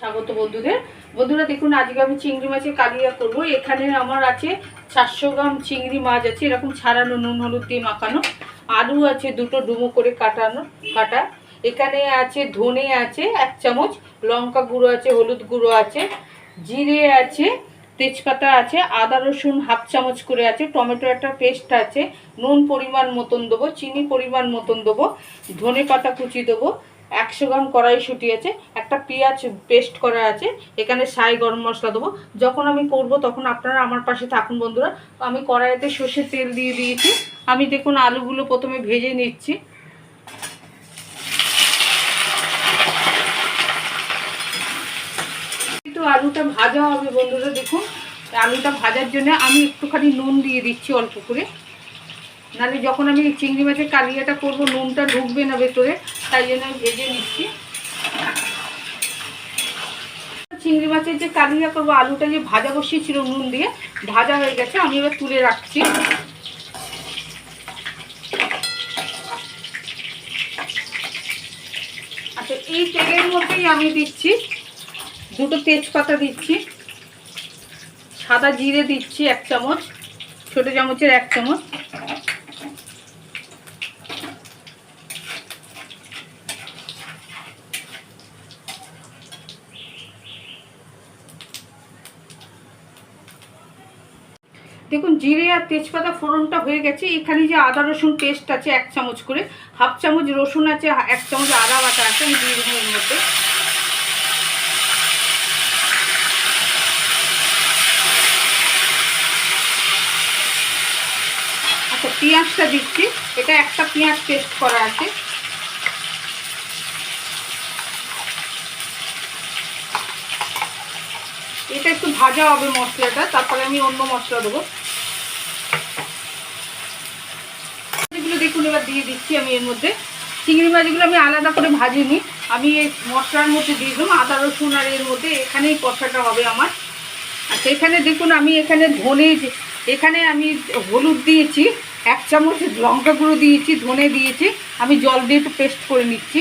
স্বাগত বন্ধুদের। বন্ধুরা দেখুন, আজকে আমি চিংড়ি মাছের কালিয়া করব। এখানে আমার আছে চারশো গ্রাম চিংড়ি মাছ আছে, এরকম ছাড়ানো নুন, হলুদ দিয়ে মাখানো। আলু আছে দুটো ডুমো করে কাটানো, কাটা। এখানে আছে ধনে আছে এক চামচ, লঙ্কা গুঁড়ো আছে, হলুদ গুঁড়ো আছে, জিরে আছে, তেজপাতা আছে, আদা রসুন হাফ চামচ করে আছে, টমেটো একটা পেস্ট আছে, নুন পরিমাণ মতন দেবো, চিনি পরিমাণ মতন দেবো, ধনে পাতা কুচি দেবো একশো গ্রাম কড়াইশুঁটি আছে, একটা পেঁয়াজ পেস্ট করা আছে, এখানে সাই গরম মশলা দেবো। যখন আমি করব তখন আপনারা আমার পাশে থাকুন বন্ধুরা। আমি কড়াইতে সর্ষের তেল দিয়ে দিয়েছি। আমি দেখুন আলুগুলো প্রথমে ভেজে নিচ্ছি। একটু আলুটা ভাজা হবে বন্ধুরা, দেখুন। আলুটা ভাজার জন্য আমি একটুখানি নুন দিয়ে দিচ্ছি অল্প করে। নাহলে যখন আমি চিংড়ি মাছের কালিয়াটা করব, নুনটা ঢুকবে না ভেতরে, তাই জন্য আমি ভেজে নিচ্ছি। চিংড়ি মাছের যে কালিয়া করব, আলুটা যে ভাজা বসিয়েছিল নুন দিয়ে, ভাজা হয়ে গেছে, আমি এবার তুলে রাখছি। আচ্ছা এই তেলের মধ্যেই আমি দিচ্ছি, দুটো তেজপাতা দিচ্ছি, সাদা জিরে দিচ্ছি এক চামচ, ছোটো চামচের এক চামচ দেখুন, জিরে আর তেজপাতা ফোড়নটা হয়ে গেছে। এখানে যে আদা, রসুন পেস্ট আছে, এক চামচ করে। হাফ চামচ রসুন আছে এক চামচ আদা বাটা আছে, আমি মধ্যে। আচ্ছা পেঁয়াজটা দিচ্ছি। এটা একটা পেঁয়াজ পেস্ট করা আছে। এটা একটু ভাজা হবে মশলাটা, তারপরে আমি অন্য মশলা দেবো। এগুলো দেখুন, এবার দিয়ে দিচ্ছি আমি এর মধ্যে। চিংড়ি মাছগুলো আমি আলাদা করে ভাজিনি, আমি এই মশলার মধ্যে দিয়ে দিলাম, আদা, রসুন আর এর মধ্যে এখানেই কষাটা হবে আমার। আচ্ছা এখানে দেখুন, আমি এখানে ধনে এখানে আমি হলুদ দিয়েছি, এক চামচ লঙ্কা গুঁড়ো দিয়েছি, ধনে দিয়েছি, আমি জল দিয়ে একটু পেস্ট করে নিচ্ছি।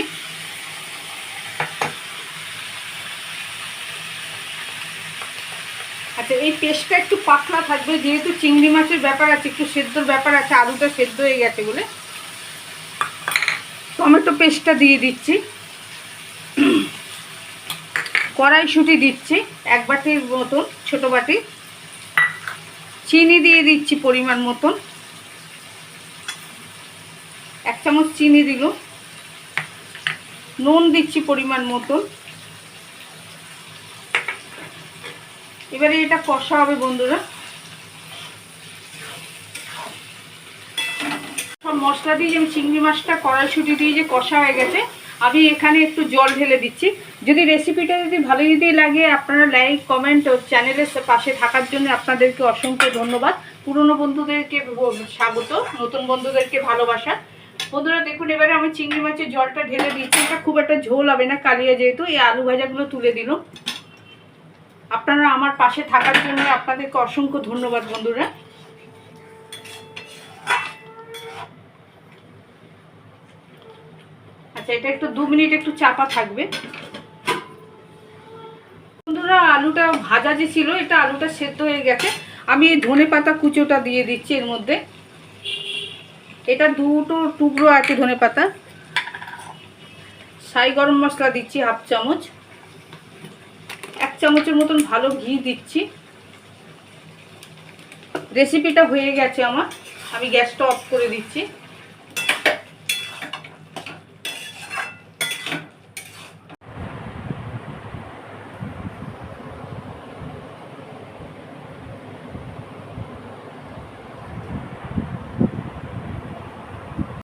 আচ্ছা এই পেস্টটা একটু পাতলা থাকবে, যেহেতু চিংড়ি মাছের ব্যাপার আছে, একটু সেদ্ধর ব্যাপার আছে, আলুটা সেদ্ধ হয়ে গেছে বলে। টমেটো পেস্টটা দিয়ে দিচ্ছি। কড়াইশুঁটি দিচ্ছি, এক বাটির মতন, ছোটো বাটি। চিনি দিয়ে দিচ্ছি পরিমাণ মতন। এক চামচ চিনি দিল নুন দিচ্ছি পরিমাণ মতন। এবারে এটা কষা হবে, বন্ধুরা। সব মশলা দিয়ে যে আমি চিংড়ি মাছটা, কড়াইশুটি দিয়ে যে কষা হয়ে গেছে, আমি এখানে একটু জল ঢেলে দিচ্ছি। যদি রেসিপিটা যদি ভালো যদি লাগে, আপনারা লাইক কমেন্ট ও চ্যানেলের পাশে থাকার জন্য আপনাদেরকে অসংখ্য ধন্যবাদ। পুরনো বন্ধুদেরকে স্বাগত, নতুন বন্ধুদেরকে ভালোবাসা। বন্ধুরা, দেখুন, এবারে আমি চিংড়ি মাছের জলটা ঢেলে দিচ্ছি। এটা খুব একটা ঝোল হবে না, কালিয়া যেহেতু, এই আলু ভাজাগুলো তুলে দিলাম। আপনারা আমার পাশে থাকার জন্য আপনাদেরকে অসংখ্য ধন্যবাদ বন্ধুরা। আচ্ছা এটা একটু দু মিনিট একটু চাপা থাকবে। বন্ধুরা, আলুটা ভাজা যে ছিল, এটা আলুটা সেদ্ধ হয়ে গেছে। আমি এই ধনে পাতা কুচোটা দিয়ে দিচ্ছি এর মধ্যে। এটা দুটো টুকরো আছে ধনে পাতা। সাই গরম মশলা দিচ্ছি হাফ চামচ। চামচের মতন ভালো ঘি দিচ্ছি। রেসিপিটা হয়ে গেছে আমার। আমি গ্যাসটা অফ করে দিচ্ছি।